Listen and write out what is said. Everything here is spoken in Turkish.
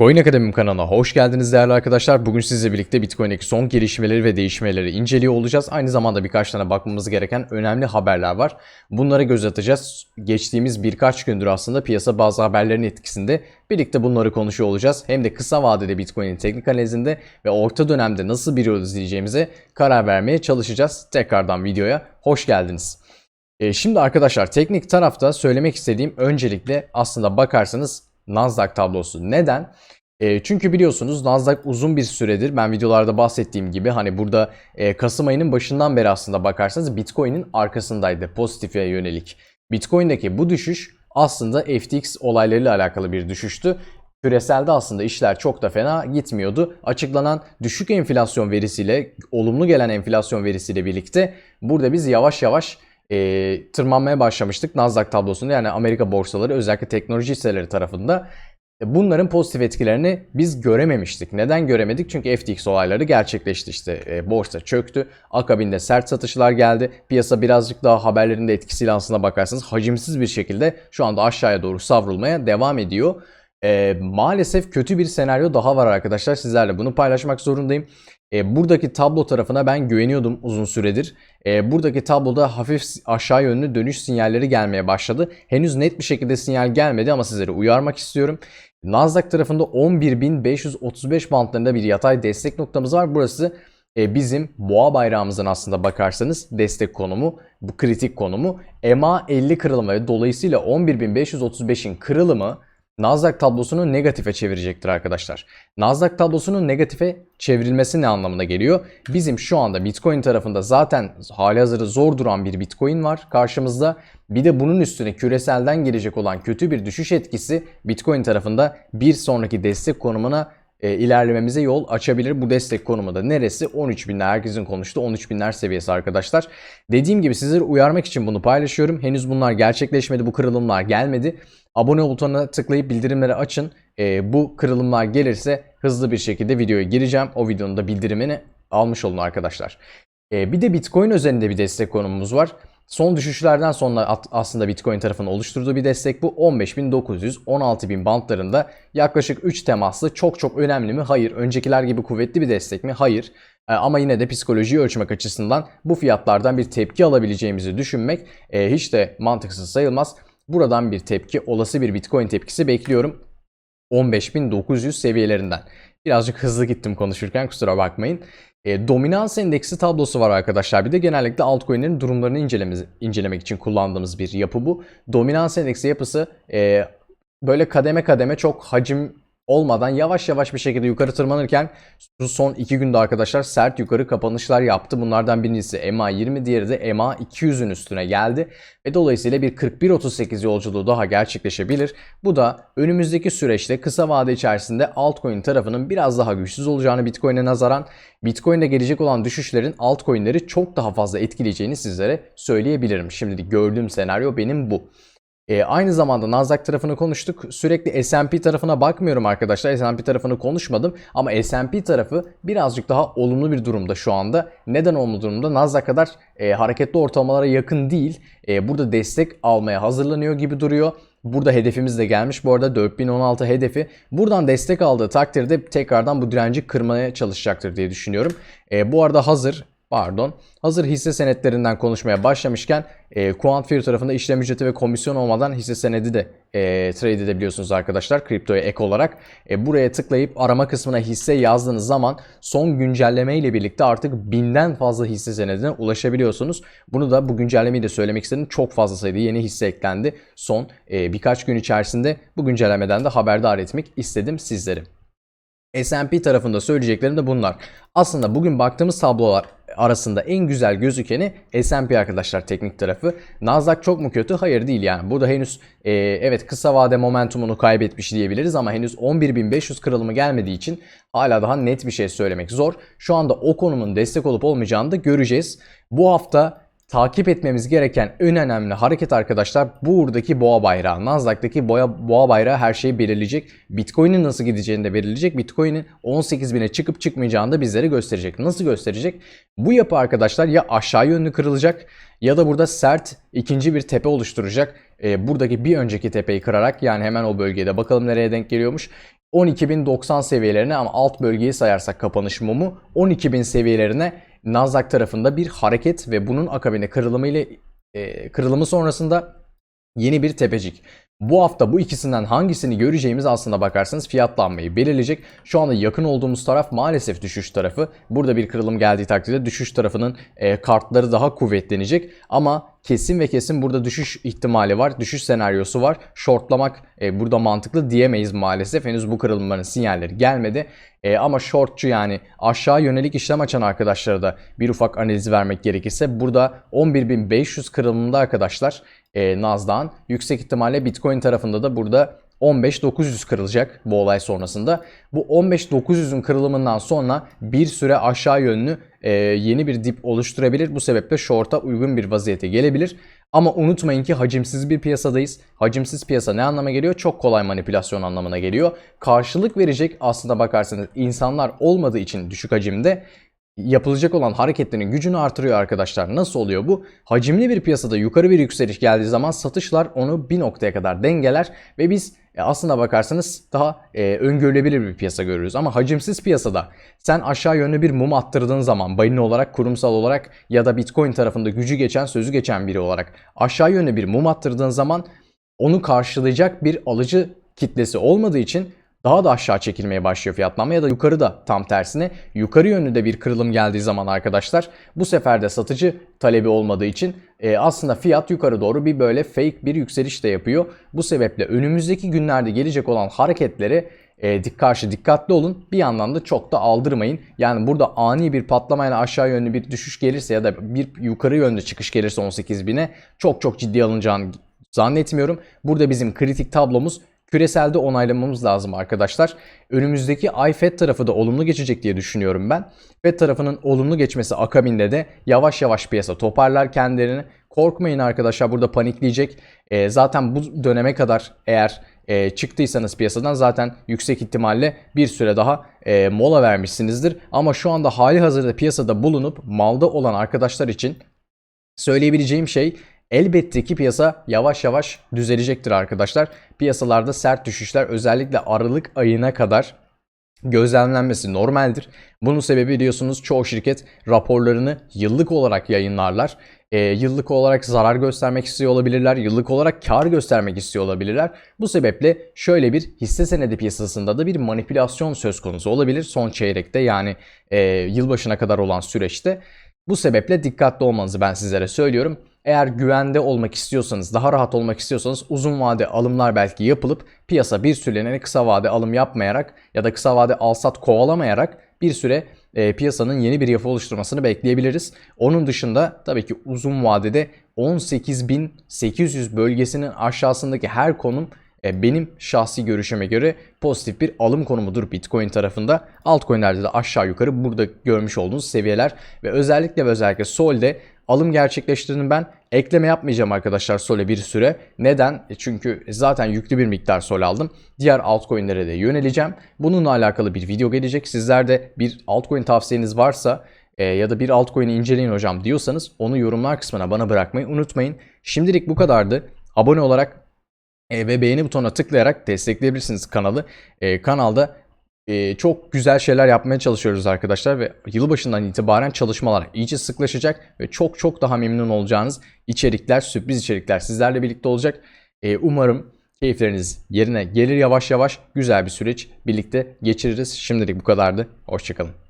Coin Akademim kanalına hoş geldiniz değerli arkadaşlar. Bugün sizle birlikte Bitcoin'deki son gelişmeleri ve değişmeleri inceliyor olacağız. Aynı zamanda birkaç tane bakmamız gereken önemli haberler var. Bunlara göz atacağız. Geçtiğimiz birkaç gündür aslında piyasa bazı haberlerin etkisinde birlikte bunları konuşuyor olacağız. Hem de kısa vadede Bitcoin'in teknik analizinde ve orta dönemde nasıl bir yol izleyeceğimize karar vermeye çalışacağız. Tekrardan videoya hoş geldiniz. E, şimdi arkadaşlar teknik tarafta söylemek istediğim öncelikle aslında bakarsanız Nasdaq tablosu. Neden? E, çünkü biliyorsunuz Nasdaq uzun bir süredir ben videolarda bahsettiğim gibi hani burada e, Kasım ayının başından beri aslında bakarsanız Bitcoin'in arkasındaydı pozitife yönelik. Bitcoin'deki bu düşüş aslında FTX olaylarıyla alakalı bir düşüştü. Küreselde aslında işler çok da fena gitmiyordu. Açıklanan düşük enflasyon verisiyle, olumlu gelen enflasyon verisiyle birlikte burada biz yavaş yavaş e, tırmanmaya başlamıştık Nasdaq tablosunda yani Amerika borsaları özellikle teknoloji hisseleri tarafında e, bunların pozitif etkilerini biz görememiştik. Neden göremedik? Çünkü FTX olayları gerçekleşti işte e, borsa çöktü. Akabinde sert satışlar geldi. Piyasa birazcık daha haberlerin de etkisiyle aslına bakarsanız hacimsiz bir şekilde şu anda aşağıya doğru savrulmaya devam ediyor. E, maalesef kötü bir senaryo daha var arkadaşlar. Sizlerle bunu paylaşmak zorundayım. E, buradaki tablo tarafına ben güveniyordum uzun süredir. E, buradaki tabloda hafif aşağı yönlü dönüş sinyalleri gelmeye başladı. Henüz net bir şekilde sinyal gelmedi ama sizleri uyarmak istiyorum. Nasdaq tarafında 11.535 bantlarında bir yatay destek noktamız var. Burası e, bizim boğa bayrağımızın aslında bakarsanız destek konumu, bu kritik konumu. EMA 50 kırılımı ve dolayısıyla 11.535'in kırılımı Nasdaq tablosunu negatife çevirecektir arkadaşlar. Nasdaq tablosunun negatife çevrilmesi ne anlamına geliyor? Bizim şu anda Bitcoin tarafında zaten hali hazırda zor duran bir Bitcoin var karşımızda. Bir de bunun üstüne küreselden gelecek olan kötü bir düşüş etkisi Bitcoin tarafında bir sonraki destek konumuna e, ilerlememize yol açabilir. Bu destek konumu da neresi? 13 binler herkesin konuştuğu 13 binler seviyesi arkadaşlar. Dediğim gibi sizleri uyarmak için bunu paylaşıyorum. Henüz bunlar gerçekleşmedi. Bu kırılımlar gelmedi. Abone butonuna tıklayıp bildirimleri açın. E, bu kırılımlar gelirse hızlı bir şekilde videoya gireceğim. O videonun da bildirimini almış olun arkadaşlar. E, bir de Bitcoin üzerinde bir destek konumumuz var. Son düşüşlerden sonra aslında Bitcoin tarafının oluşturduğu bir destek bu. 15.900, 16.000 bantlarında yaklaşık 3 temaslı çok çok önemli mi? Hayır. Öncekiler gibi kuvvetli bir destek mi? Hayır. E, ama yine de psikolojiyi ölçmek açısından bu fiyatlardan bir tepki alabileceğimizi düşünmek e, hiç de mantıksız sayılmaz. Buradan bir tepki, olası bir Bitcoin tepkisi bekliyorum. 15.900 seviyelerinden. Birazcık hızlı gittim konuşurken kusura bakmayın. E, dominans endeksi tablosu var arkadaşlar. Bir de genellikle altcoin'lerin durumlarını incelememiz, incelemek için kullandığımız bir yapı bu. Dominans endeksi yapısı e, böyle kademe kademe çok hacim olmadan yavaş yavaş bir şekilde yukarı tırmanırken şu son iki günde arkadaşlar sert yukarı kapanışlar yaptı. Bunlardan birincisi EMA 20 diğeri de EMA 200'ün üstüne geldi. Ve dolayısıyla bir 41.38 yolculuğu daha gerçekleşebilir. Bu da önümüzdeki süreçte kısa vade içerisinde altcoin tarafının biraz daha güçsüz olacağını Bitcoin'e nazaran Bitcoin'de gelecek olan düşüşlerin altcoin'leri çok daha fazla etkileyeceğini sizlere söyleyebilirim. Şimdilik gördüğüm senaryo benim bu. E, aynı zamanda Nasdaq tarafını konuştuk. Sürekli S&P tarafına bakmıyorum arkadaşlar. S&P tarafını konuşmadım ama S&P tarafı birazcık daha olumlu bir durumda şu anda. Neden olumlu durumda? Nasdaq kadar e, hareketli ortalamalara yakın değil. E, burada destek almaya hazırlanıyor gibi duruyor. Burada hedefimiz de gelmiş. Bu arada 4016 hedefi. Buradan destek aldığı takdirde tekrardan bu direnci kırmaya çalışacaktır diye düşünüyorum. E, bu arada hazır Pardon. Hazır hisse senetlerinden konuşmaya başlamışken e, Quantfear tarafında işlem ücreti ve komisyon olmadan hisse senedi de e, trade edebiliyorsunuz arkadaşlar kriptoya ek olarak. E, buraya tıklayıp arama kısmına hisse yazdığınız zaman son güncelleme ile birlikte artık binden fazla hisse senedine ulaşabiliyorsunuz. Bunu da bu güncellemeyi de söylemek istedim. Çok fazla sayıda yeni hisse eklendi. Son e, birkaç gün içerisinde bu güncellemeden de haberdar etmek istedim sizleri. S&P tarafında söyleyeceklerim de bunlar. Aslında bugün baktığımız tablolar arasında en güzel gözükeni S&P arkadaşlar teknik tarafı. Nasdaq çok mu kötü? Hayır değil yani. Burada henüz e, evet kısa vade momentumunu kaybetmiş diyebiliriz ama henüz 11.500 kırılımı gelmediği için hala daha net bir şey söylemek zor. Şu anda o konumun destek olup olmayacağını da göreceğiz. Bu hafta takip etmemiz gereken en önemli hareket arkadaşlar buradaki boğa bayrağı. Nasdaq'taki boğa, boğa bayrağı her şeyi belirleyecek. Bitcoin'in nasıl gideceğini de belirleyecek. Bitcoin'in 18.000'e çıkıp çıkmayacağını da bizlere gösterecek. Nasıl gösterecek? Bu yapı arkadaşlar ya aşağı yönlü kırılacak ya da burada sert ikinci bir tepe oluşturacak. E, buradaki bir önceki tepeyi kırarak yani hemen o bölgede bakalım nereye denk geliyormuş. 12.090 seviyelerine ama alt bölgeyi sayarsak kapanış mumu 12.000 seviyelerine Nasdaq tarafında bir hareket ve bunun akabinde kırılımı ile e, kırılımı sonrasında yeni bir tepecik. Bu hafta bu ikisinden hangisini göreceğimiz aslında bakarsanız fiyatlanmayı belirleyecek. Şu anda yakın olduğumuz taraf maalesef düşüş tarafı. Burada bir kırılım geldiği takdirde düşüş tarafının e, kartları daha kuvvetlenecek. Ama kesin ve kesin burada düşüş ihtimali var. Düşüş senaryosu var. Shortlamak e, burada mantıklı diyemeyiz maalesef. Henüz bu kırılımların sinyalleri gelmedi. E, ama shortçu yani aşağı yönelik işlem açan arkadaşlara da bir ufak analiz vermek gerekirse burada 11.500 kırılımında arkadaşlar e, Nasdaq'ın yüksek ihtimalle Bitcoin tarafında da burada 15.900 kırılacak bu olay sonrasında. Bu 15.900'ün kırılımından sonra bir süre aşağı yönlü e, yeni bir dip oluşturabilir. Bu sebeple short'a uygun bir vaziyete gelebilir. Ama unutmayın ki hacimsiz bir piyasadayız. Hacimsiz piyasa ne anlama geliyor? Çok kolay manipülasyon anlamına geliyor. Karşılık verecek aslında bakarsanız insanlar olmadığı için düşük hacimde yapılacak olan hareketlerin gücünü artırıyor arkadaşlar. Nasıl oluyor bu? Hacimli bir piyasada yukarı bir yükseliş geldiği zaman satışlar onu bir noktaya kadar dengeler ve biz e, aslında bakarsanız daha e, öngörülebilir bir piyasa görürüz. Ama hacimsiz piyasada sen aşağı yönlü bir mum attırdığın zaman balina olarak, kurumsal olarak ya da Bitcoin tarafında gücü geçen, sözü geçen biri olarak aşağı yönlü bir mum attırdığın zaman onu karşılayacak bir alıcı kitlesi olmadığı için daha da aşağı çekilmeye başlıyor fiyatlanma ya da yukarı da tam tersine yukarı yönlü bir kırılım geldiği zaman arkadaşlar bu sefer de satıcı talebi olmadığı için e, aslında fiyat yukarı doğru bir böyle fake bir yükseliş de yapıyor. Bu sebeple önümüzdeki günlerde gelecek olan hareketleri e, dik karşı dikkatli olun. Bir yandan da çok da aldırmayın. Yani burada ani bir patlamayla aşağı yönlü bir düşüş gelirse ya da bir yukarı yönlü çıkış gelirse 18.000'e çok çok ciddi alınacağını zannetmiyorum. Burada bizim kritik tablomuz küreselde onaylamamız lazım arkadaşlar. Önümüzdeki ay FED tarafı da olumlu geçecek diye düşünüyorum ben. FED tarafının olumlu geçmesi akabinde de yavaş yavaş piyasa toparlar kendilerini. Korkmayın arkadaşlar burada panikleyecek. E, zaten bu döneme kadar eğer e, çıktıysanız piyasadan zaten yüksek ihtimalle bir süre daha e, mola vermişsinizdir. Ama şu anda hali hazırda piyasada bulunup malda olan arkadaşlar için söyleyebileceğim şey Elbette ki piyasa yavaş yavaş düzelecektir arkadaşlar. Piyasalarda sert düşüşler özellikle Aralık ayına kadar gözlemlenmesi normaldir. Bunun sebebi biliyorsunuz çoğu şirket raporlarını yıllık olarak yayınlarlar. E, yıllık olarak zarar göstermek istiyor olabilirler, yıllık olarak kar göstermek istiyor olabilirler. Bu sebeple şöyle bir hisse senedi piyasasında da bir manipülasyon söz konusu olabilir son çeyrekte yani e, yılbaşına kadar olan süreçte. Bu sebeple dikkatli olmanızı ben sizlere söylüyorum. Eğer güvende olmak istiyorsanız, daha rahat olmak istiyorsanız uzun vade alımlar belki yapılıp piyasa bir süreliğine kısa vade alım yapmayarak ya da kısa vade alsat kovalamayarak bir süre e, piyasanın yeni bir yapı oluşturmasını bekleyebiliriz. Onun dışında tabii ki uzun vadede 18.800 bölgesinin aşağısındaki her konum e, benim şahsi görüşüme göre pozitif bir alım konumudur Bitcoin tarafında. Altcoin'lerde de aşağı yukarı burada görmüş olduğunuz seviyeler ve özellikle ve özellikle Sol'de alım gerçekleştirdim ben. Ekleme yapmayacağım arkadaşlar Sol'e bir süre. Neden? E, çünkü zaten yüklü bir miktar Sol aldım. Diğer altcoin'lere de yöneleceğim. Bununla alakalı bir video gelecek. Sizler de bir altcoin tavsiyeniz varsa e, ya da bir altcoin'i inceleyin hocam diyorsanız onu yorumlar kısmına bana bırakmayı unutmayın. Şimdilik bu kadardı. Abone olarak e, ve beğeni butonuna tıklayarak destekleyebilirsiniz kanalı. E, kanalda e, çok güzel şeyler yapmaya çalışıyoruz arkadaşlar ve yılbaşından itibaren çalışmalar iyice sıklaşacak ve çok çok daha memnun olacağınız içerikler, sürpriz içerikler sizlerle birlikte olacak. E, umarım keyifleriniz yerine gelir yavaş yavaş güzel bir süreç birlikte geçiririz. Şimdilik bu kadardı. Hoşçakalın.